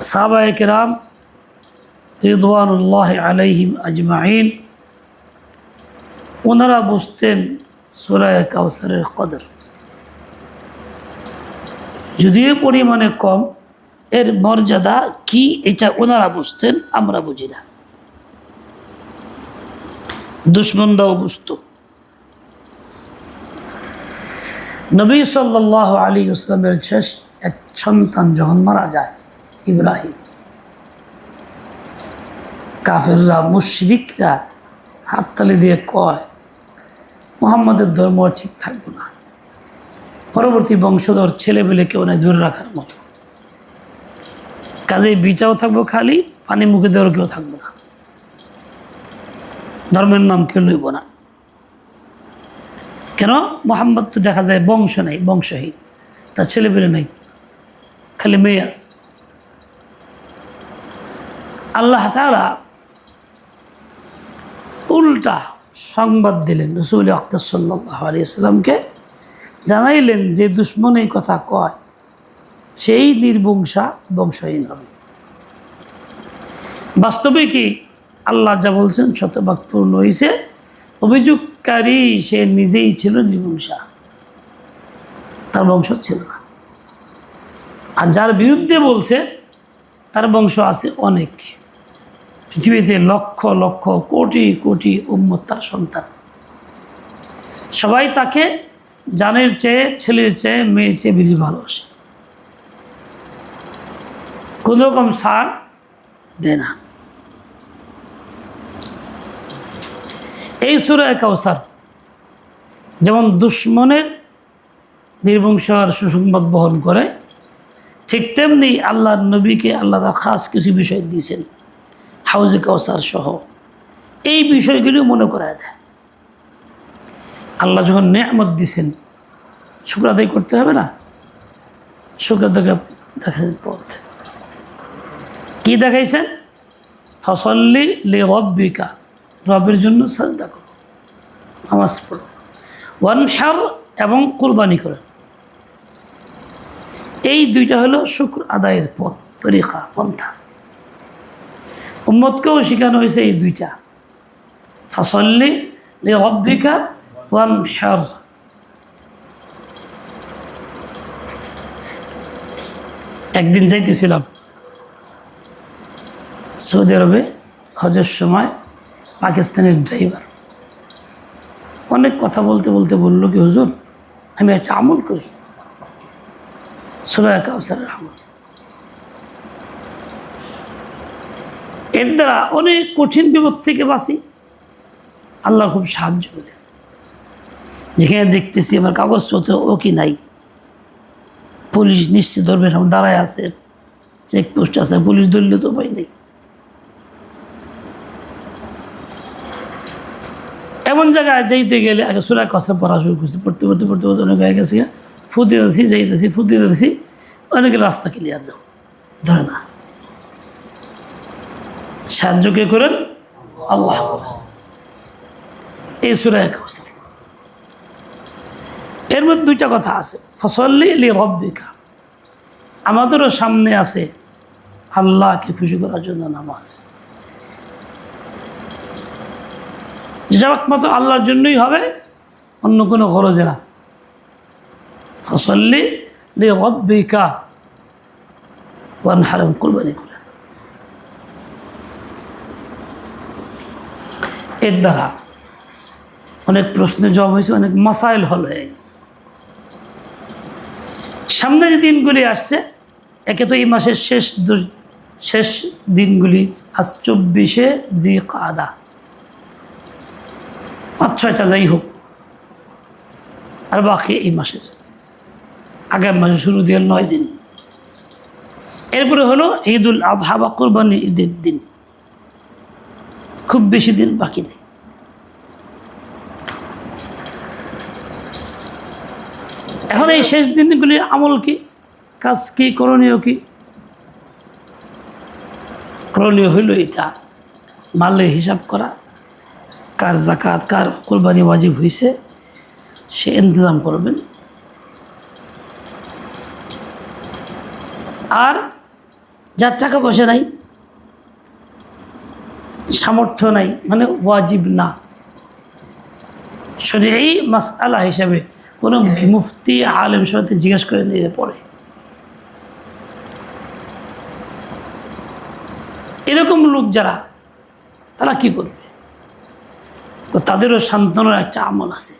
সাহাবায়ে কেরাম রিদওয়ানুল্লাহ আলাইহিম আজমাইন, ওনারা বুঝতেন সুরায় কাউসারের কদর। যদিও পরিমাণে কম, এর মর্যাদা কি এটা ওনারা বুঝতেন, আমরা বুঝি না। দুশ্মনরাও বুঝত। নবী সাল্লাহ আলী ইসলামের শেষ এক সন্তান যখন মারা যায় ইব্রাহিম। কাফেররা, মুশরিকরা হাততালি দিয়ে কয়, মোহাম্মদের ধর্ম ঠিক থাকব না। পরবর্তী বংশধর ছেলেবেলে কেউ নাই ধরে রাখার মতো। কাজে বিটাও থাকব খালি, পানি মুখে দেওয়ার কেউ থাকব না। ধর্মের নাম কেউ লইব না। কেন? মোহাম্মদ তো দেখা যায় বংশ নেই, বংশহীন। তার ছেলেবেলে নেই, খালি মেয়ে আছে। আল্লাহ তালা উল্টা সংবাদ দিলেন, রসুল আক্তার সাল্লাহ আলিয়াল্লামকে জানাইলেন যে দুশ্মন এই কথা কয়, সেই নির্বংশা বংশহীন হবে। বাস্তবে কি আল্লাহ যা বলছেন শতভাগ পূর্ণ হয়েছে অভিযোগকারী সে নিজেই ছিল নির্বংশা, তার বংশ ছিল না। আর যার বিরুদ্ধে বলছে, তার বংশ আছে অনেক। পৃথিবীতে লক্ষ লক্ষ, কোটি কোটি উম্মত তার সন্তান। সবাই তাকে জানের চেয়ে, ছেলের চেয়ে, মেয়ের চেয়ে বেশি ভালোবাসে। কোনো রকম সার দেয় না। এই সুরায় কাউসার যেমন দুশ্মনের নির্বংশার সুসংবাদ বহন করে, ঠিক তেমনি আল্লাহর নবীকে আল্লাহ খাস কিছু বিষয় দিয়েছেন। হাউজে কাউসার সহ। এই বিষয়গুলি মনে করা দেয়। আল্লাহ যখন নেয়ামত দিছেন, শুক্র আদায় করতে হবে না? শুক্র দেখা দেখাছেন পথ। কি দেখাইছেন? ফসল্লি লে রব্বিকা রবের জন্য সাজদা করো, নামাজ পড়ো। ওয়ান হ্যার এবং কোরবানি করে। এই দুইটা হলো শুক্র আদায়ের পথ, তরিকা, পন্থা। উম্মতকেও শেখানো হয়েছে এই দুইটা। ফসল্লি রব্বিকা ওয়ান হ্যার একদিন যাইতেছিলাম সৌদি আরবে হজের সময় পাকিস্তানের ড্রাইভার। অনেক কথা বলতে বলতে বলল কি, হুজুর, আমি একটা আমল করি। সুরায় কাউসারের আমল। এর দ্বারা অনেক কঠিন বিপদ থেকে বাঁচি। আল্লাহ খুব সাহায্য করে যেখানে দেখতেছি আমার কাগজপত্র ও কি নাই। পুলিশ নিশ্চিত ধরবে সব দাঁড়ায় আছে চেকপোস্ট আছে, পুলিশ ধরলে তো উপায় নেই। এমন জায়গায় যাইতে গেলে আগে সুরা কষা পড়া শুরু করছি, পড়তে পড়তে পড়তে পড়তে অনেক হয়ে গেছে ফুতে দিয়েছি যাইতেছি ফুতে দিয়েছি অনেকে রাস্তা ক্লিয়ার যাও। ধরে না। সাহায্য কে করেন? আল্লাহ করেন। এই সুরায় কাউসার এর মধ্যে দুইটা কথা আছে। ফসল্লি লি রব্বিকা। আমাদেরও সামনে আছে আল্লাহকে খুশি করার জন্য নামাজ। যেটা একমাত্র আল্লাহর জন্যই হবে, অন্য কোনো খরচে না। ফসল্লি লি রব্বিকা। ওয়ান হারাম কোরবানি করে। এর দ্বারা অনেক প্রশ্নের জবাব হয়েছে, অনেক মাসাইল হল হয়ে গেছে। সামনে যে দিনগুলি আসছে, একে তো এই মাসের শেষ শেষ দিনগুলি আজ চব্বিশে দি কাদা পাঁচ ছয়টা যাই হোক, আর বাকি এই মাসের। আগামী মাসে শুরু দিয়ে নয় দিন। এরপরে হলো ঈদুল আজহা বা কোরবানি ঈদের দিন। খুব বেশি দিন বাকি নেই। এখন এই শেষ দিনগুলির আমল কি? কাজ কি? করণীয় কি? করণীয় হইল এটা। মালের হিসাব করা। কার জাকাত কার কোরবানি ওয়াজিব হয়েছে সে ইন্তজাম করবেন। আর যার টাকা পয়সা নাই সামর্থ্য নাই মানে ওয়াজিব না। শুধু এই মাস আলা হিসাবে কোনো মুফতি, আলেম সাথে জিজ্ঞেস করে নিয়ে পড়ে এরকম লোক যারা, তারা কি করবে? তো তাদেরও সান্ত্বনার একটা আমল আছে।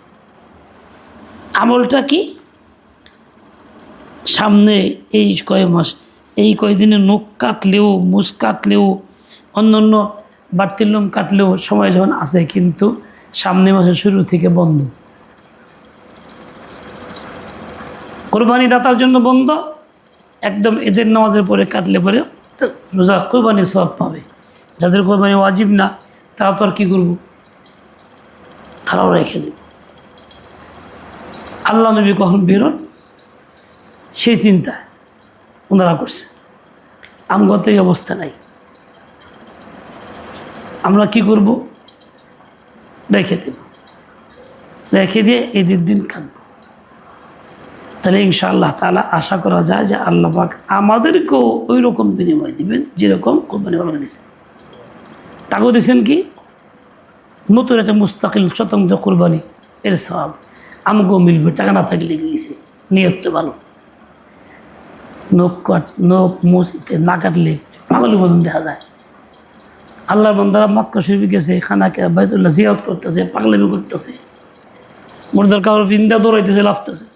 আমলটা কি? সামনে এই কয় মাস, এই কয়দিনে নখ কাটলেও মুস কাটলেও অন্য অন্য বাড়তির লোম কাটলেও সময় যখন আছে কিন্তু সামনে মাসের শুরু থেকে বন্ধ। কোরবানি দাতার জন্য বন্ধ, একদম এদের নামাজের পরে কাটলে পরে রোজা কোরবানি সব পাবে। যাদের কোরবানি ওয়াজিব না, তারা তো আর কী করব? তারাও রেখে দেবে। আল্লাহ নবী কখন বেরোন সেই চিন্তা ওনারা করছে। আমগত এই অবস্থা নাই। আমরা কি করব? রেখে দেব। রেখে দিয়ে ঈদের দিন কাটব। তাহলে ইনশাআল্লাহ তালা আশা করা যায় যে আল্লাহ পাক আমাদেরকেও ওই রকম বিনিময় দিবেন যেরকম কোরবানি বাবা দিচ্ছেন তাকেও দিচ্ছেন কি? নতুন একটা মুস্তাকিল স্বতন্ত্র কোরবানি এর সব আমাকেও মিলবে, টাকা না থাকলে গিয়েছে নিয়ত তো ভালো। নখ কাট নখ ইত্যাদি না কাটলে পাগলের মতন দেখা যায়। আল্লাহর বন্দারা মক্কা শরীফ গেছে, খানাকে বাইতুল্লাহ জিয়াত করতেছে, পাগলামি করতেছে। মোরদার কাউর ফিন্দা দৌড়াইতেছে, লাফতেছে।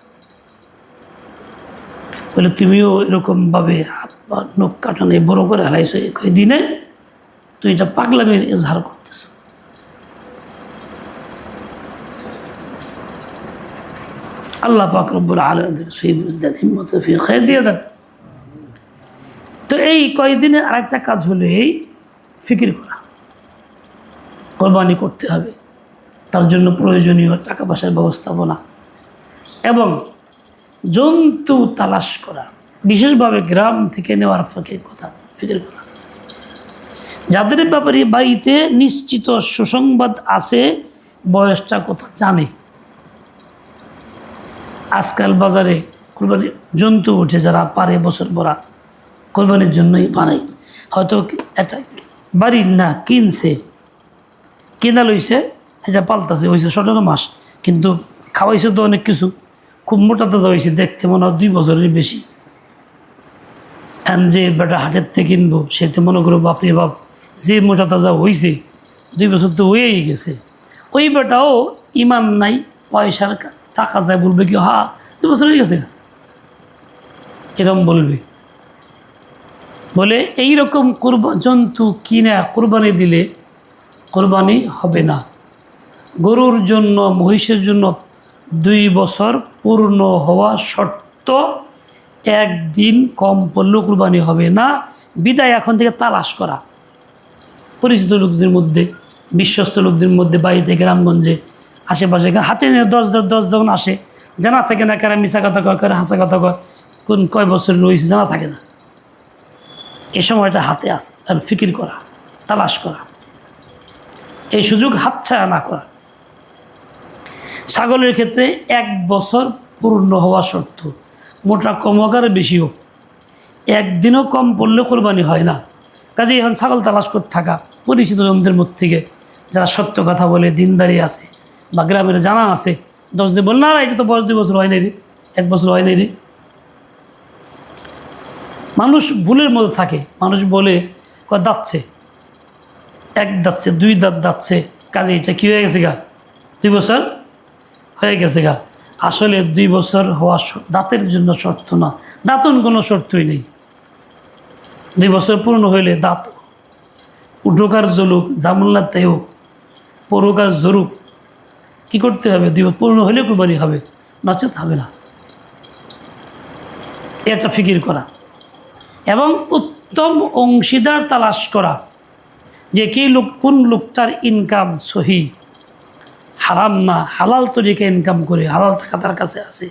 বলে, তুমিও এরকমভাবে হাত পা, নখ কাটানে বড় করে হারাইছো এই দিনে তুই এটা পাগলামের এজহার করতেছ। আল্লাহ পাক রব্বুল আলমদের সহি বুঝদেন হিম্মত ফি খেয়ে দিয়ে দেন। তো এই কয়েকদিনে আরেকটা কাজ হলো এই ফিকির করা। কোরবানি করতে হবে। তার জন্য প্রয়োজনীয় টাকা পয়সার ব্যবস্থাপনা। এবং জন্তু তালাশ করা। বিশেষভাবে গ্রাম থেকে নেওয়ার ফকির কথা, ফিকির করা। যাদের ব্যাপারে বাড়িতে নিশ্চিত সুসংবাদ আছে, বয়সটা কথা জানে। আজকাল বাজারে কোরবানি, জন্তু উঠে যারা পারে বছর পরা কোরবানির জন্যই বানাই হয়তো একটা বাড়ির না কিনছে। কিনা লইছে এটা পাল্টাছে হয়েছে সতেরো মাস। কিন্তু খাওয়াইছে তো অনেক কিছু। খুব মোটা তাজা হয়েছে দেখতে মনে হয় দুই বছরের বেশি। এখন যে বেটা হাটের থেকে কিনবো, সে তো মনে করো বাপরে বাপ, যে মোটা তাজা হয়েছে দুই বছর তো হয়েই গেছে। ওই বেটাও ইমান নাই, পয়সার টাকা যায় বলবে কি, হা দু বছর হয়ে গেছে? এরম বলবে। বলে এই রকম কোরবা, জন্তু কিনা কোরবানি দিলে কোরবানি হবে না। গরুর জন্য, মহিষের জন্য দুই বছর পূর্ণ হওয়া শর্ত, একদিন কম পড়লেও কোরবানি হবে না। বিদায় এখন থেকে তালাশ করা। পরিচিত লোকদের মধ্যে, বিশ্বস্ত লোকদের মধ্যে বাড়িতে গ্রামগঞ্জে, আশেপাশে হাতে নিয়ে দশ দশ জন আসে, জানা থাকে না কারা মিশা কথা কয়, কারা হাসা কথা কয়, কোন কয় বছর রয়েছে জানা থাকে না। এ সময়টা হাতে আসে আর ফিকির করা তালাশ করা। এই সুযোগ হাতছাড়া না করা। ছাগলের ক্ষেত্রে এক বছর পূর্ণ হওয়া শর্ত মোটা কম হোক আর বেশি হোক। একদিনও কম পড়লে কোরবানি হয় না। কাজে এখন ছাগল তালাশ করতে থাকা পরিচিত জনদের মধ্যে থেকে যারা সত্য কথা বলে দিনদারি আছে বা গ্রামের জানা আছে দশ দিন বল না না, এটা তো বয়স দুই বছর হয় নাই রে এক বছর হয় নাই রে। মানুষ ভুলের মধ্যে থাকে। মানুষ বলে, কয়, দাঁতছে। এক দাঁতছে, দুই দাঁত দাঁতছে। কাজে এটা কী হয়ে গেছে গা? দুই বছর হয়ে গেছে গা। আসলে দুই বছর হওয়া দাঁতের জন্য শর্ত না। দাঁতন কোনো শর্তই নেই। দুই বছর পূর্ণ হইলে দাঁত উঠোকার জলুক জামুল্লার তাই হোক, পরোকার জরুক কী করতে হবে? দুই পূর্ণ হলে কুরবানি হবে, নচেত হবে না। এটা ফিকির করা। এবং উত্তম অংশীদার তালাশ করা যে কি লোক, কোন লোকটার ইনকাম সহি। হারাম না, হালাল তরিকে ইনকাম করে, হালাল টাকা তার কাছে আছে।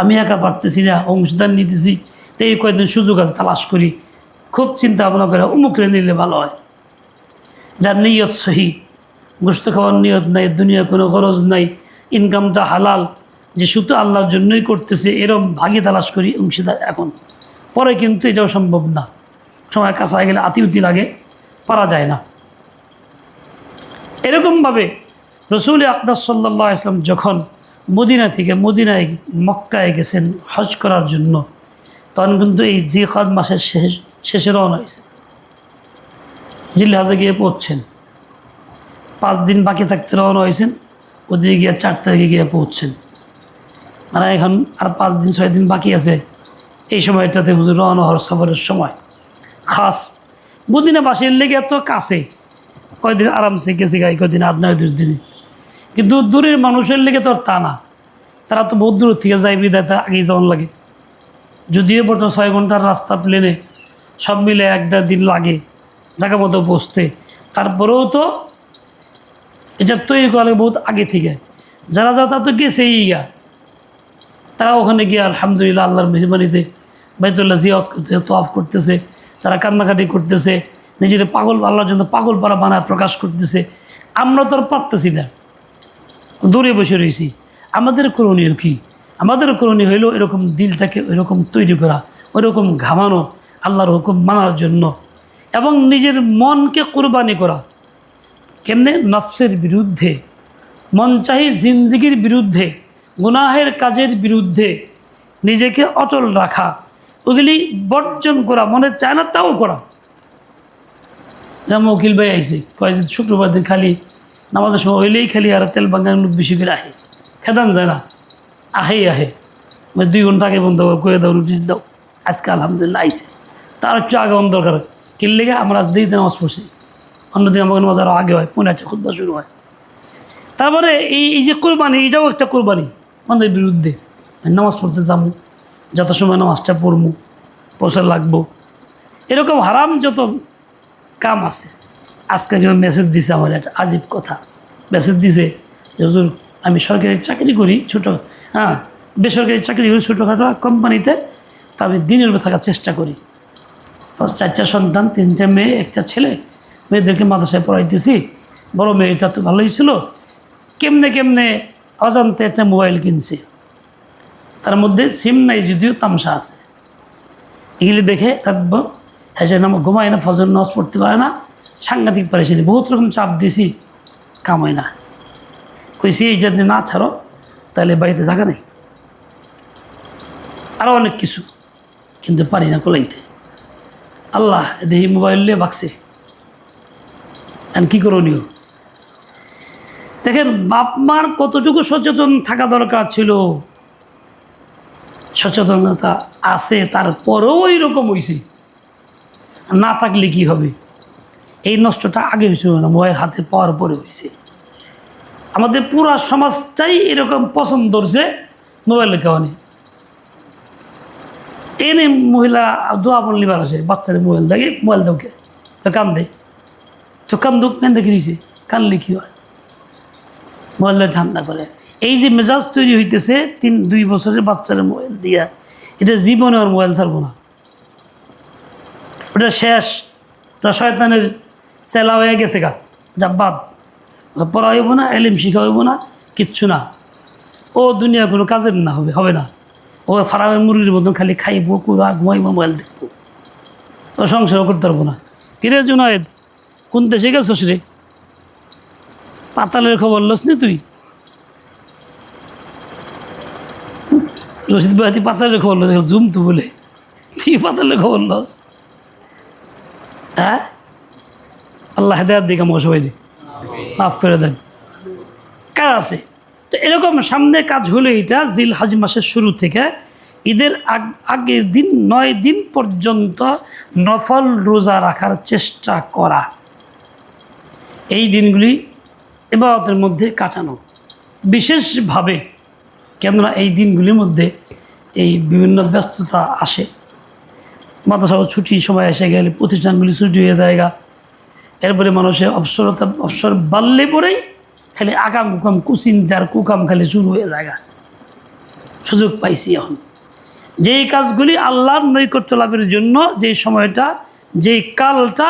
আমি একা পারতেছি না, অংশীদার নিতেছি, তো এই কয়েকদিন সুযোগ আছে, তালাশ করি। খুব চিন্তা ভাবনা করে উমুকরে নিলে ভালো হয়। যার নিয়ত সহি গোস্ত খাওয়ার নিয়ত নাই দুনিয়ার কোনো খরচ নাই ইনকামটা হালাল, যে শুধু আল্লাহর জন্যই করতেছে, এরম ভাগে তালাশ করি অংশীদার এখন। পরে কিন্তু এটাও সম্ভব না। সময় কাছায় গেলে আতিউতি লাগে, পারা যায় না। এরকমভাবে রসুল আকদাস সাল্লাহ ইসলাম যখন মদিনা থেকে মদিনায়, মক্কায় গেছেন হজ করার জন্য, তখন কিন্তু এই জিকাদ মাসের শেষ, শেষে রওনা হয়েছে। জিল্লাহাজে গিয়ে পৌঁছছেন পাঁচ দিন বাকি থাকতে রওনা হয়েছেন, ওদিকে গিয়ে চার তারিখে গিয়ে পৌঁছছেন মানে এখন আর পাঁচ দিন, ছয় দিন বাকি আছে। এই সময়টাতে হুজুর রওনা হওয়ার সফরের সময়। খাস, মদিনাবাসীর লেগে এত কাছে, কয়দিন আরামসে গেছে গাই কয়দিন আট নয় দশ দিনে। কিন্তু দূরের মানুষের লেগে তো তা না। তারা তো বহুত দূর থেকে যায়, বিদায় তার আগেই যাওয়ার লাগে। যদিও বর্তমানে ছয় ঘণ্টার রাস্তা প্লেনে সব মিলে এক দেড় দিন লাগে জায়গা মতো বসতে। তারপরেও তো এটা তৈরি করা লাগে বহুত আগে থেকে। যারা যারা তারা তো গেছেই গা। তারা ওখানে গিয়ে আলহামদুলিল্লাহ, আল্লাহর মেহরবানিতে বাইতুল্লাহ জিয়াত করতেছে তোয়াফ করতেছে, তারা কান্নাকাটি করতেছে নিজেদের পাগল আল্লাহর জন্য পাগল পাড়া বানায় প্রকাশ করতেছে। আমরা তো আর পারতেছি না। দূরে বসে রয়েছি আমাদের করণীয় কী? আমাদের করণীয় হইল এরকম দিলটাকে ওইরকম তৈরি করা ওইরকম ঘামানো, আল্লাহর হুকুম মানার জন্য এবং নিজের মনকে কোরবানি করা। কেমনে? নফসের বিরুদ্ধে মনচাহী জিন্দগির বিরুদ্ধে, গুনাহের কাজের বিরুদ্ধে নিজেকে অটল রাখা। ওগুলি বর্জন করা, মনে চায় না তাও করা। যেমন উকিল ভাই আইসে কয় শুক্রবার দিন খালি নামাজের সময় হইলেই খালি আর তেল বাঙ্গান লোক বেশি করে আহে, খেদান যায় না, আহেই আহে। মানে দুই ঘণ্টা আগে বন্ধ করে দাও, রুটি দাও, আজকে আলহামদুলিল্লাহ আইসে তার একটু আগে বন্ধ দরকার কিনলে আমরা আজ দিতে নামাজ পড়ছি। অন্যদিন আমাকে নামাজ আরও আগে হয় পনেরো একটা খুদ্া শুরু হয়। তারপরে এই এই যে কোরবানি, এটাও একটা কোরবানি আমাদের বিরুদ্ধে। নামাজ পড়তে যাব। যত সময় নামাজটা পড়ব পয়সা লাগবো, এরকম হারাম যত কাম আছে। আজকে একজন মেসেজ দিছে আমার একটা আজীব কথা। মেসেজ দিছে যে, হুজুর, আমি সরকারি চাকরি করি, ছোটো হ্যাঁ বেসরকারি চাকরি করি ছোটোখাটো কোম্পানিতে, তা আমি দিনের উপর থাকার চেষ্টা করি। চারটা সন্তান, তিনটা মেয়ে, একটা ছেলে, মেয়েদেরকে মাদ্রাসায় পড়াইতেছি বড় মেয়েটা তো ভালোই ছিল। কেমনে কেমনে অজান্তে একটা মোবাইল কিনছে। তার মধ্যে সিম নাই যদিও তামসা আছে। এগুলি দেখে থাকব হ্যাঁ সে নাম ঘুমায় না, ফজর নামাজ পড়তে পারে না, সাংঘাতিক পারেছিনি বহুত রকম চাপ দিয়েছি কামায় না। কইছি, এই যদি না ছাড়ো, তাহলে বাড়িতে জায়গা নেই। আরও অনেক কিছু, কিন্তু পারি না কোলাইতে। আল্লাহ দেখি মোবাইল নিয়ে বাকছে এখন কী করণীয় দেখেন বাপ মার কতটুকু সচেতন থাকা দরকার ছিল? সচেতনতা আছে, তারপরেও এইরকম হয়েছে না থাকলে কি হবে? এই নষ্টটা আগে হয়েছিল না মোবাইল হাতে পাওয়ার পরে হয়েছে আমাদের পুরা সমাজটাই এরকম পছন্দ করছে মোবাইলের কারণে এনে মহিলা দোয়া বললিবার আছে বাচ্চাদের মোবাইল দেখে, মোবাইল দেওকে কান্দে। তো কান্দুক কেন দেখে দিয়েছে কানলে কী হয়? মোবাইলে ঠান্ডা করে। এই যে মেজাজ তৈরি হইতেছে, তিন, দুই বছরের বাচ্চার মোবাইল দিয়া, এটা জীবনে আর মোবাইল ছাড়বো না। ওটা শেষ। তা শয়তানের সেলা হয়ে গেছে গা। যা বাদ। পড়া হইব না, এলিম শিখা হইব না, কিচ্ছু না। ও দুনিয়া কোনো কাজের না হবে হবে না। ও ফারামের মুরগির মতন খালি খাইব, কুড়া, ঘুমাইব, মোবাইল দেখব। ও সংসারও করতে পারব না। কিরে জুনায়েদ, কোন দেশে গেছস রে? পাতালের খবর লস নি তুই? রশিদ ভাই পাতালের খবর লস জুম তো বলে। তুই পাতালের খবর লস। হ্যাঁ? আল্লাহ হেদায়াত দিকে আমার সবাই মাফ করে দেন। কাজ আছে? তো এরকম সামনে কাজ হলো এটা জিল হাজ মাসের শুরু থেকে। ঈদের আগ- আগের দিন, নয় দিন পর্যন্ত নফল রোজা রাখার চেষ্টা করা। এই দিনগুলি এবাদতের মধ্যে কাটানো। বিশেষভাবে কেননা এই দিনগুলির মধ্যে এই বিভিন্ন ব্যস্ততা আসে। মাদ্রাসা ছুটির সময় এসে গেলে প্রতিষ্ঠানগুলি ছুটি হয়ে জায়গা এরপরে মানুষের অবসরতা অবসর বাড়লে পরেই খালি আকাম কুকাম কুচিন্তার কুকাম খালি শুরু হয়ে জায়গা সুযোগ পাইছি এখন। যেই কাজগুলি আল্লাহর নৈকট্য লাভের জন্য যেই সময়টা, যেই কালটা,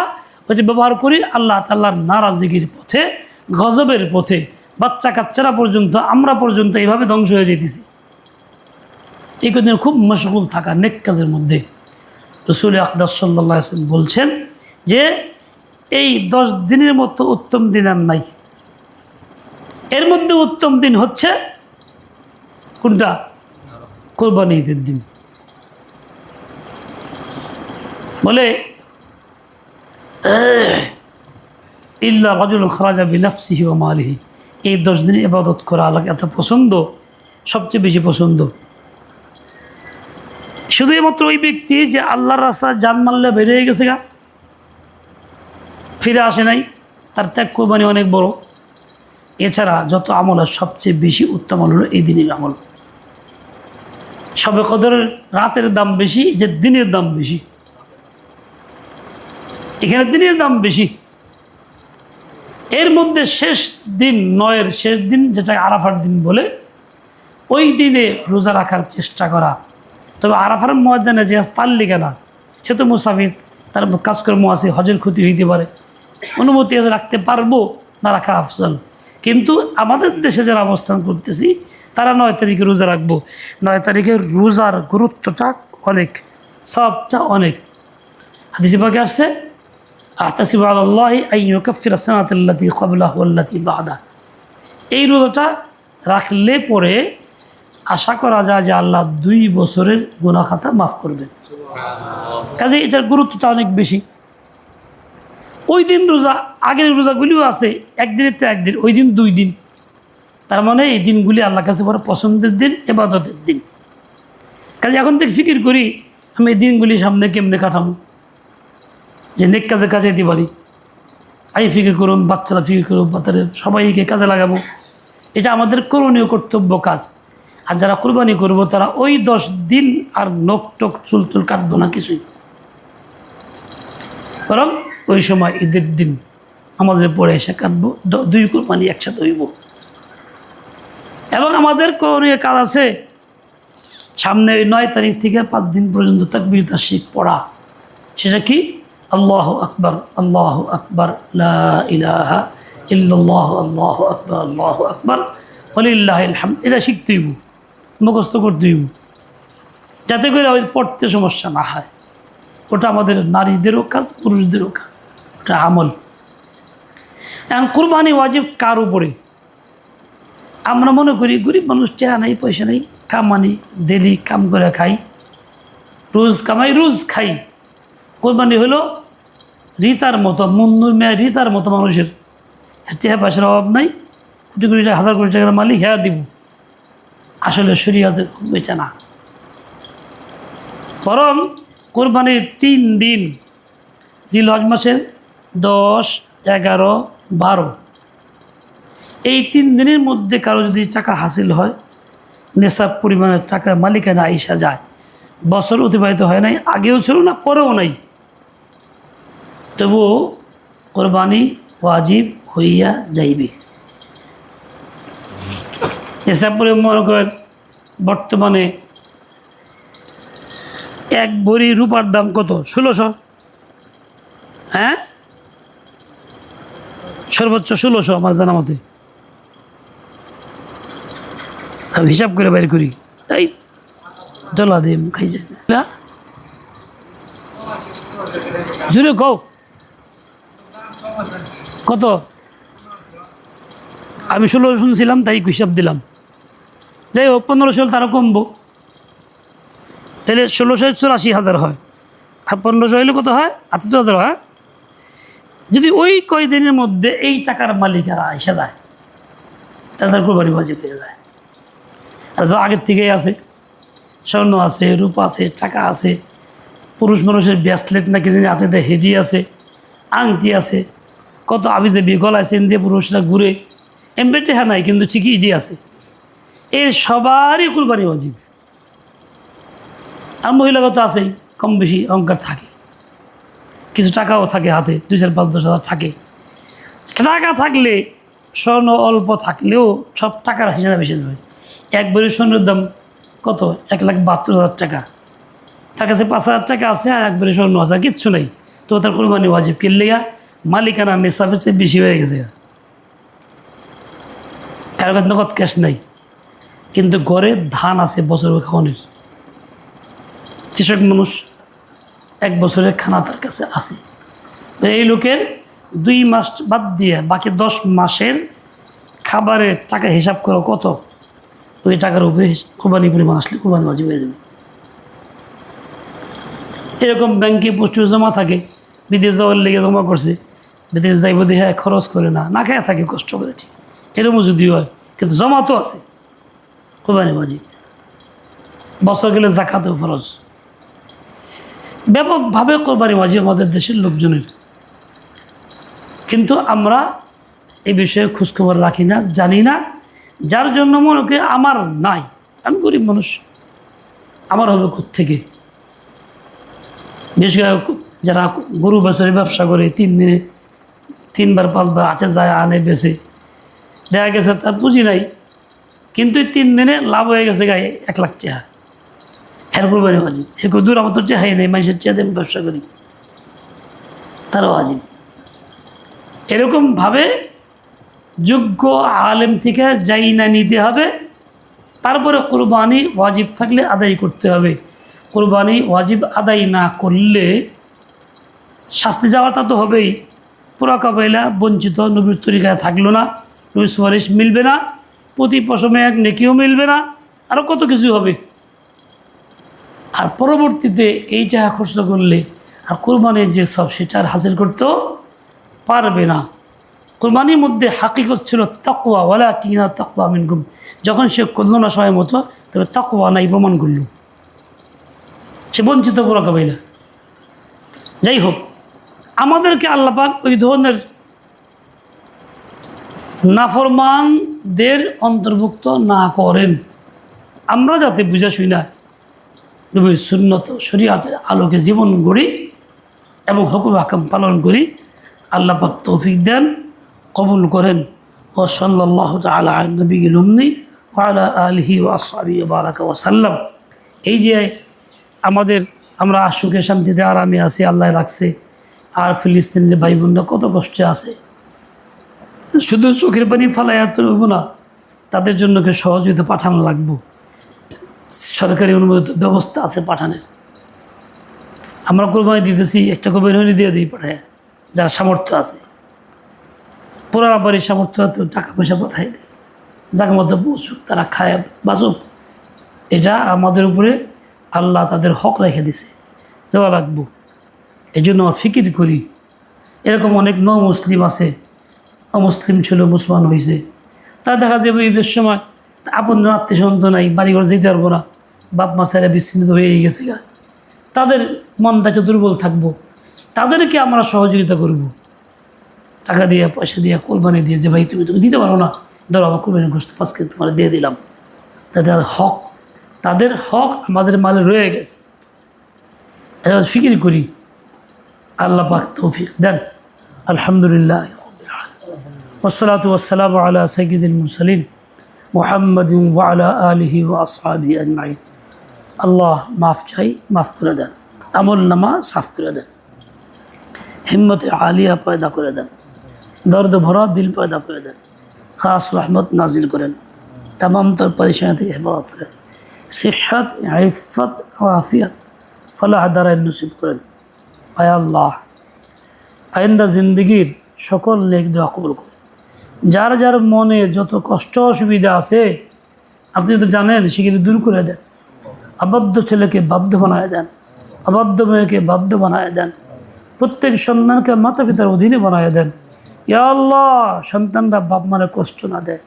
ওইটা ব্যবহার করি আল্লাহ তাল্লাহর নারাজিগির পথে, গজবের পথে বাচ্চা কাচ্চারা পর্যন্ত, আমরা পর্যন্ত এইভাবে ধ্বংস হয়ে যেতেছি এই কদিন খুব মশগুল থাকা নেক কাজের মধ্যে রসুল আকদাস আসলাম বলছেন যে, এই দশ দিনের মতো উত্তম দিন আর নাই। এর মধ্যে উত্তম দিন হচ্ছে কোনটা? কোরবানি ঈদের দিন। বলে, ইল্লা রজুল খরাজা বিনাফসিহি ও মালিহি। এই দশ দিন ইবাদত করা আল্লাহকে এত পছন্দ? সবচেয়ে বেশি পছন্দ। শুধুমাত্র ওই ব্যক্তি যে আল্লাহর রাস্তা জান মারলে বেরিয়ে গেছে গা। ফিরে আসে নাই, তার ত্যাগ কোরবানি অনেক বড়। এছাড়া যত আমল সবচেয়ে বেশি উত্তম আমল হলো এই দিনের আমল। সবে কদরের রাতের দাম বেশি, যে দিনের দাম বেশি। এখানে দিনের দাম বেশি। এর মধ্যে শেষ দিন নয়ের শেষ দিন, যেটা আরাফার দিন বলে, ওই দিনে রোজা রাখার চেষ্টা করা। তবে আরাফার ময়দানে যে তার লিখে না, সে তো মুসাফির, তার কাজকর্ম আছে, হজের ক্ষতি হইতে পারে। অনুমতি রাখতে পারব, না রাখা আফজল। কিন্তু আমাদের দেশে যারা অবস্থান করতেছি, তারা নয় তারিখে রোজা রাখব। নয় তারিখে রোজার গুরুত্বটা অনেক, সবটা অনেক। হাদিসে পাকে আসছে আহতাসিব আল্লাহ আইয়ুকাফির সানাতাল্লাতি কবলা ওয়াল্লাতি বাদা এই রোজাটা রাখলে পরে আশা করা যায় যে আল্লাহ দুই বছরের গুণা খাতা মাফ করবেন। কাজে এটার গুরুত্বটা অনেক বেশি। ওই দিন রোজা আগের রোজাগুলিও আছে একদিনের তো একদিন ওই দিন দুই দিন। তার মানে এই দিনগুলি আল্লাহ কাছে বড় পছন্দের দিন এবাদতের দিন। কাজে এখন থেকে ফিকির করি আমি এই দিনগুলি সামনে কেমনে কাটাবো? যে নেক কাজে কাজে দিতে পারি। আমি ফিকির করুন বাচ্চারা ফিকির করুন তাদের সবাইকে কাজে লাগাবো। এটা আমাদের করণীয় কর্তব্য কাজ। আর যারা কোরবানি করব, তারা ওই দশ দিন আর নখ টক চুল টুল কাটবো না কিছুই। বরং ওই সময় ঈদের দিন আমাদের পরে এসে কাটবো দুই কোরবানি একসাথে হইব। এবং আমাদের করণীয় কাজ আছে সামনে ওই নয় তারিখ থেকে পাঁচ দিন পর্যন্ত তাকবির তাসিক পড়া। সেটা কি? আল্লাহ আকবর আল্লাহ আকবর ইলাহা আল্লাহ আকবর আল্লাহ আকবর অলিল্লাহ হাম এটা শিখতেইব মুখস্থ করতেইব যাতে করে পড়তে সমস্যা না হয়। ওটা আমাদের নারীদেরও কাজ, পুরুষদেরও কাজ, ওটা আমল। এখন কুরবানি ওয়াজিব কার উপরে? আমরা মনে করি গরিব মানুষ চেয়া নাই, পয়সা নেই, কামানি, ডেলি কাম করে খাই, রোজ কামাই, রোজ খাই। কোরবানি হলো রিতার মতো, মুন্নুর মেয়ে রিতার মতো মানুষের চেহারা পয়সার অভাব নাই। কোটি কোটি টাকা, হাজার কোটি টাকার মালিক হ্যাঁ দিব। আসলে শরীয়তে এটা না। বরং কোরবানির তিন দিন, জিলহজ মাসের দশ, এগারো, বারো, এই তিন দিনের মধ্যে কারও যদি টাকা হাসিল হয়, নেশাব পরিমাণের টাকা মালিকানা আইসা যায়। বছর অতিবাহিত হয় নাই, আগেও ছিল না, পরেও নাই। তবুও কোরবানি ওয়াজিব হইয়া যাইবে। নেশাব পরে মনে করেন, বর্তমানে এক ভরি রূপার দাম কত? ষোলোশো? হ্যাঁ? সর্বোচ্চ ষোলোশো আমার জানা মতে। আমি হিসাব করে বাইর করি। এই ডলা দিম খাইছিস না? জুড়ে কও। কত? আমি ষোলো শুনছিলাম, তাই হিসাব দিলাম। যাই হোক পনেরোশো তারও কমবো। তাহলে ষোলোশো চুরাশি হাজার হয়। আর পনেরোশো হলে কত হয়? আটাত্তর হাজার হয় যদি ওই কয়দিনের মধ্যে এই টাকার মালিকেরা এসে যায় তাদের কোরবানি বাজি হয়ে যায়। আর যা আগের থেকেই আছে। স্বর্ণ আছে, রূপ আছে, টাকা আছে, পুরুষ মানুষের ব্যাসলেট নাকি জানি হাতে হেডি আছে আংটি আছে, কত আবি যে গলায় চেন দিয়ে পুরুষরা ঘুরে এমবেটে হ্যাঁ নাই, কিন্তু ঠিকই ইডি আছে। এর সবারই কুরবানি বাজিব আর মহিলাগত আছেই, কম বেশি অহংকার থাকে। কিছু টাকাও থাকে হাতে, দুই চার পাঁচ দশ হাজার থাকে। টাকা থাকলে, স্বর্ণ অল্প থাকলেও সব টাকার হিসাবে বেশি যাবে এক ভরি স্বর্ণের দাম কত? এক লাখ বাহাত্তর হাজার টাকা। তার কাছে পাঁচ হাজার টাকা আছে আর এক ভরি স্বর্ণ আছে কিচ্ছু নেই। তো তার কোরবানি ওয়াজিব কিনলে গা মালিকানা নেশাবের চেয়ে বেশি হয়ে গেছে। কারও কাছে নগদ ক্যাশ নাই। কিন্তু ঘরে ধান আছে বছর খাওয়ানোর। কৃষক মানুষ এক বছরের খানা তার কাছে আছে। এই লোকের দুই মাস বাদ দিয়ে বাকি দশ মাসের খাবারের টাকা হিসাব করো কত? ওই টাকার উপরে কোরবানি পরিমাণ আসলে কোরবানি বাজি হয়ে যাবে। এরকম ব্যাংকে প্রচুর জমা থাকে। বিদেশ যাওয়ার লেগে জমা করছে। বিদেশ যাইব দিয়ে খরচ করে না না খায় থাকে কষ্ট করে ঠিক। এরকমও যদি হয়, কিন্তু জমা তো আছে। কোরবানি মাঝি বছর গেলে জাকাতেও ফরজ। ব্যাপকভাবে কোরবানি বাজি আমাদের দেশের লোকজনের। কিন্তু আমরা এই বিষয়ে খোঁজখবর রাখি না, জানি না। যার জন্য মনে করি আমার নাই। আমি গরিব মানুষ। আমার হবে থেকে করে যারা গরু বেচারি ব্যবসা করে, তিন দিনে তিনবার, পাঁচবার আটে যায়, আনে বেছে দেখা গেছে তার পুঁজি নাই, কিন্তু তিন দিনে লাভ হয়ে গেছে গায়ে এক লাখ টাকা হ্যাঁ করবেন আজিব হে দূর আমার তো চেহাই নেই, মানুষের চেয়ে আমি ব্যবসা করি। তারও আজিব এরকমভাবে যোগ্য আলেম থেকে যাই না নিতে হবে, তারপরে কোরবানি ওয়াজিব থাকলে আদায় করতে হবে। কোরবানি ওয়াজিব আদায় না করলে শাস্তি যাওয়াটা তো হবেই। পুরা কাবাইলা বঞ্চিত নবীর তরিকায় থাকল না। নবীর সুপারিশ মিলবে না। প্রতি পশমে এক নেকিও মিলবে না। আরও কত কিছু হবে। আর পরবর্তীতে এই টাকা খরচ করলে আর কোরবানির যে সব সেটা আর হাসিল করতেও পারবে না। কোরবানির মধ্যে হাকিকত ছিল তাকুয়া ওলা কিনা তাকুয়া মিনগুম যখন সে করল না সময় মতো, তবে তাকুয়া নাই প্রমাণ করল। সে বঞ্চিত পুরো কাবাইলা যাই হোক আমাদেরকে আল্লাপাক ওই ধরনের নাফরমানদের অন্তর্ভুক্ত না করেন। আমরা যাতে বুঝা শুই না নবীর সুন্নত শরিয়াতের আলোকে জীবন গড়ি এবং হুকুম হাকাম পালন করি, আল্লাহ পাক তৌফিক দেন, কবুল করেন। ও সাল্লাহ তালা নবী লুমনি ওয়ালা আলহি ও আসবি বারাকা ওসাল্লাম এই যে আমাদের, আমরা সুখে শান্তিতে আরামে আছি, আল্লাহ রাখছে। আর ফিলিস্তিনের ভাই বোনরা কত কষ্টে আছে। শুধু চোখের পানি ফালাইয়া তো হইব না, তাদের জন্য সহযোগিতা পাঠানো লাগবো? সরকারি অনুমোদিত ব্যবস্থা আছে পাঠানের। আমরা কোরবানি দিতেছি, একটা কোরবানি দিয়ে দিই পাঠায়, যারা সামর্থ্য আছে। পুরানা বাড়ির সামর্থ্য আছে, টাকা পয়সা পাঠাই দেয় যাকে মধ্যে পৌঁছুক তারা খায়, বাঁচুক। এটা আমাদের উপরে আল্লাহ তাদের হক রেখে দিছে। দেওয়া লাগবো। এই জন্য আমার ফিকির করি। এরকম অনেক ন মুসলিম আছে। অমুসলিম ছিল মুসলমান হয়েছে তা দেখা যাবে ঈদের সময় আপন আত্মীয় সন্ত নাই, বাড়িঘর যেতে পারব না। বাপ মা ছেলে বিচ্ছিন্ন হয়ে গেছে গা। তাদের মনটাকে দুর্বল থাকব। তাদেরকে আমরা সহযোগিতা করব। টাকা দিয়ে, পয়সা দিয়ে, কোরবানি দিয়ে যে, ভাই, তুমি তুমি দিতে পারো না। ধরো, আমার কোরবানি গোষ্ঠ পাঁচ কেজি তোমার দিয়ে দিলাম। তাদের হক তাদের হক আমাদের মালে রয়ে গেছে। ফিকির করি। আল্লাহ পাক তৌফিক দেন আলহামদুলিল্লাহ والصلاة والسلام على سيد المرسلين محمد وعلى آله وأصحابه أجمعين আল্লাহ মাফ চাই মাফ করে দেন আমল নামা সাফ করে দেন হিম্মতে আলিয়া পয়দা করে দেন দর্দ ভরা দিল পয়দা করে দেন খাস রহমত নাজিল করেন তামাম তোর পরেশানি থেকে হেফাজত করেন সিহাত ইফত আফিয়াত ফলাহ দ্বারায় নসিব করেন আয় আল্লাহ। আইন্দা জিন্দগির সকল লেখ দোয়া কবুল করেন। যার যার মনে যত কষ্ট অসুবিধা আছে, আপনি তো জানেন সেগুলি দূর করে দেন। আবদ্ধ ছেলেকে বাধ্য বানায় দেন। আবদ্ধ মেয়েকে বাধ্য বানায় দেন। প্রত্যেক সন্তানকে মাতা পিতার অধীনে বানায় দেন। ইয়া আল্লাহ, সন্তানরা বাপ মারে কষ্ট না দেয়।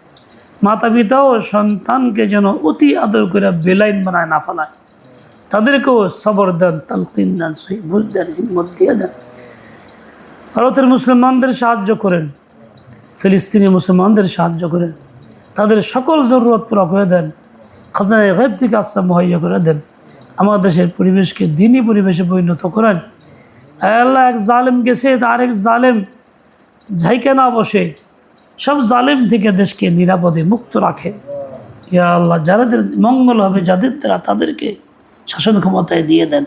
মাতা পিতাও সন্তানকে যেন অতি আদর করে বেলাইন বানায় না ফেলায়। তাদেরকেও সবর দেন, তালকিন দেন, সহি বুঝ দেন, হিম্মত দিয়ে দেন। ভারতের মুসলমানদের সাহায্য করেন, ফিলিস্তিনি মুসলমানদের সাহায্য করেন, তাদের সকল জরুরত পুরা করে দেন, খাজনায় গাইব থেকে আশ্রম মুহৈয়া করে দেন, আমার দেশের পরিবেশকে দিনই পরিবেশে পরিণত করেন। আল্লাহ, এক জালেম গেছে আরেক জালেম ঝাইকে না বসে, সব জালেম থেকে দেশকে নিরাপদে মুক্ত রাখেন ইয়া আল্লাহ, যাদের মঙ্গল হবে, যাদের তারা তাদেরকে শাসন ক্ষমতায় দিয়ে দেন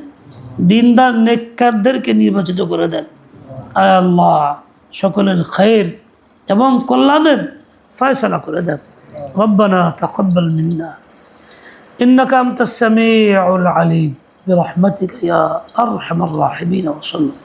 দিনদার নেককারদেরকে নির্বাচিত করে দেন আয় আল্লাহ সকলের খায়ের এবং কল্যাণের ফয়সলা করে দেন ربنا تقبل منا إنك أنت السميع العليم برحمتك يا أرحم الراحمين وصلى